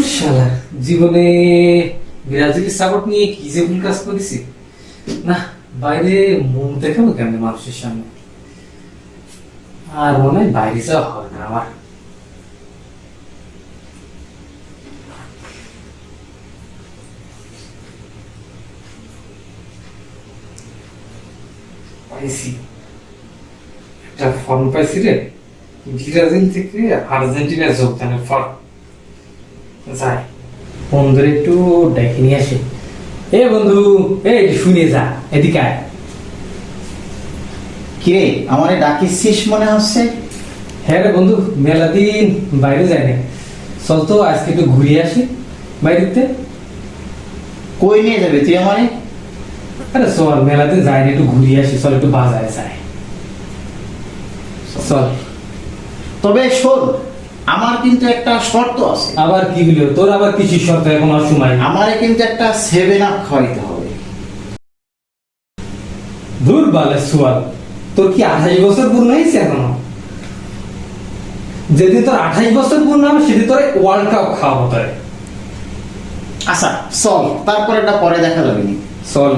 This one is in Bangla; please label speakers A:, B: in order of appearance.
A: শালা জীবনে ব্রাজিল সাপোর্ট নিয়ে কি যে ভুল কাজ করেছি? না, বাইরে মুখ দেখাবো কেমন মানুষের সামনে? আর মনে হয় বাইরে যাওয়া হবে না আমার। একটা ফর্ম পাইছি রে। ব্রাজিল থেকে আর্জেন্টিনা যোগদানের ফর্ম যাই বন্ধুরে একটু ডেকে নিয়ে আসে। এ বন্ধু এই শুনে যা এদিকে আয়।
B: কিরে আমারে ডাকিছিস মনে হচ্ছে?
A: হ্যাঁ রে বন্ধু মেলা দিন বাইরে যায় না চল তো আজকে একটু ঘুরিয়ে আসি বাইরেতে।
B: কই নিয়ে যাবে তুই আমারে?
A: আরে চল মেলা দিন যাই না একটু ঘুরিয়ে আসি চল একটু বাজারে যাই। চল।
B: তবে শোন আমার কিন্তু একটা শর্ত আছে।
A: আবার কি হলো? তোর আবার কিছু শর্ত এখন আর সময়
B: আমারে কিন্তু একটা সেভেন আপ খাওয়াইতে হবে।
A: দূর বালে সুয়াল তোর কি আঠাশ বছর পূর্ণ হয়েছে এখনও? যেদিন তোর আঠাশ বছর পূর্ণ হবে সেদিন তোর ওয়ার্ল্ড কাপ খাওয়াবো তোরে।
B: আচ্ছা চল তারপর এটা পরে দেখা যাবে
A: চল।